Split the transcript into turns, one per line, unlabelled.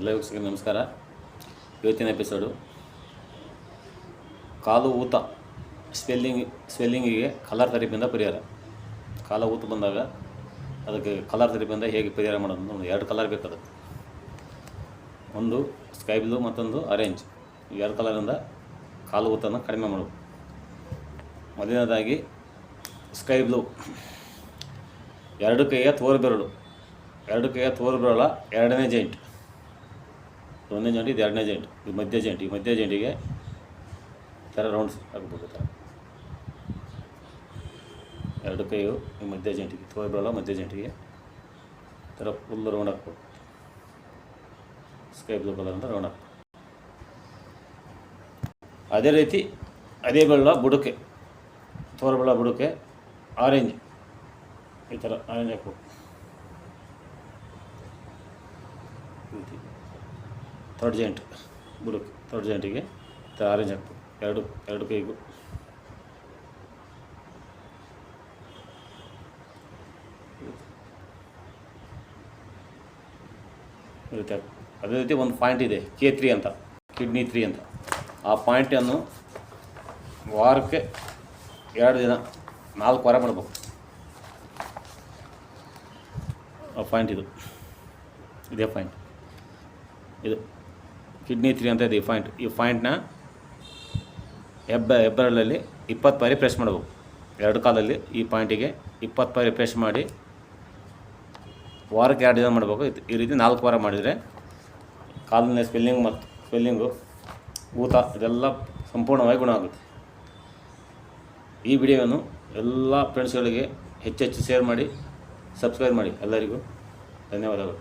ಎಲ್ಲ ವೀಕ್ಷಕರಿಗೆ ನಮಸ್ಕಾರ. ಇವತ್ತಿನ ಎಪಿಸೋಡು ಕಾಲು ಊತ ಸ್ವೆಲ್ಲಿಂಗ್ ಸ್ವೆಲ್ಲಿಂಗಿಗೆ ಕಲರ್ ಥೆರಪಿಯಿಂದ ಪರಿಹಾರ. ಕಾಲು ಊತ ಬಂದಾಗ ಅದಕ್ಕೆ ಕಲರ್ ಥೆರಪಿಯಿಂದ ಹೇಗೆ ಪರಿಹಾರ ಮಾಡೋದು ಒಂದು ಎರಡು ಕಲರ್ ಬೇಕು ಅದಕ್ಕೆ. ಒಂದು ಸ್ಕೈ ಬ್ಲೂ ಮತ್ತೊಂದು ಆರೆಂಜ್ ಎರಡು ಕಲರಿಂದ ಕಾಲು ಊತನ ಕಡಿಮೆ ಮಾಡೋದು ಮೊದಲನೇದಾಗಿ ಸ್ಕೈ ಬ್ಲೂ ಎರಡು ಕೈಯ ತೋರು ಬೆರಳು ಎರಡು ಕೈಯ ತೋರು ಬೆರಳ ಎರಡನೇ ಜಾಯಿಂಟ್ ಒಂದನೇ ಜಾಯಿಂಟ್ ಇದು, ಎರಡನೇ ಜಾಯಿಂಟ್ ಇದು ಮಧ್ಯ ಜಾಯಿಂಟ್ ಈ ಮಧ್ಯ ಜಾಯಿಂಟಿಗೆ ಈ ಥರ ರೌಂಡ್ಸ್ ಹಾಕ್ಬೇಕು ಈ ಥರ ಎರಡು ಕೈಯು ಈ ಮಧ್ಯ ಜಾಯಿಂಟಿಗೆ ತೋರು ಬೆರಳ ಮಧ್ಯ ಜಾಯಿಂಟಿಗೆ ಈ ಥರ ಫುಲ್ ರೌಂಡ್ ಹಾಕ್ಬೇಕು. ಸ್ಕೈ ಬ್ಲೂ ಕಲರ್ ಅಂತ ರೌಂಡ್ ಹಾಕ್ಬೇಕು. ಅದೇ ರೀತಿ ಅದೇ ಬೆಳ್ಳ ಬುಡಕ್ಕೆ ತೋರು ಬೆಳ್ಳ ಬುಡಕೆ ಆರೆಂಜ್ ಈ ಥರ ಆರೆಂಜ್ ಹಾಕ್ಬೇಕು. ಈ ಥರ್ಡ್ ಜಾಯಿಂಟ್ ಬುಡಕ್ಕೆ, ಥರ್ಡ್ ಜಾಯಿಂಟಿಗೆ ಆರೆಂಜ್ ಹಾಕ್ಬೇಕು. ಎರಡು ಎರಡು ಕೈಗೂ. ಅದೇ ರೀತಿ ಒಂದು ಪಾಯಿಂಟ್ ಇದೆ ಕೆ ತ್ರೀ ಅಂತ ಕಿಡ್ನಿ ತ್ರೀ ಅಂತ. ಆ ಪಾಯಿಂಟನ್ನು ವಾರಕ್ಕೆ ಎರಡು ದಿನ, ನಾಲ್ಕು ವಾರ ಮಾಡಬೇಕು. ಆ ಪಾಯಿಂಟ್ ಇದು. ಇದೇ ಪಾಯಿಂಟ್ ಇದು. ಕಿಡ್ನಿ ತ್ರೀ ಅಂತ ಇದೆ ಈ ಪಾಯಿಂಟ್. ಈ ಪಾಯಿಂಟ್ನ ಹೆಬ್ಬ ಹೆಬ್ಬರಳಲ್ಲಿ ಇಪ್ಪತ್ತು ಬಾರಿ ಪ್ರೆಸ್ ಮಾಡಬೇಕು. ಎರಡು ಕಾಲಲ್ಲಿ ಈ ಪಾಯಿಂಟಿಗೆ ಇಪ್ಪತ್ತು ಬಾರಿ ಪ್ರೆಸ್ ಮಾಡಿ ವಾರಕ್ಕೆ ಎರಡು ದಿನ ಮಾಡಬೇಕು. ಈ ರೀತಿ ನಾಲ್ಕು ವಾರ ಮಾಡಿದರೆ ಕಾಲಿನ ಸ್ಪೆಲ್ಲಿಂಗ್ ಮತ್ತು ಸ್ಪೆಲ್ಲಿಂಗು ಊತ ಇದೆಲ್ಲ ಸಂಪೂರ್ಣವಾಗಿ ಗುಣ ಆಗುತ್ತೆ. ಈ ವಿಡಿಯೋವನ್ನು ಎಲ್ಲ ಫ್ರೆಂಡ್ಸ್ಗಳಿಗೆ ಹೆಚ್ಚೆಚ್ಚು ಶೇರ್ ಮಾಡಿ ಸಬ್ಸ್ಕ್ರೈಬ್ ಮಾಡಿ ಎಲ್ಲರಿಗೂ ಧನ್ಯವಾದಗಳು.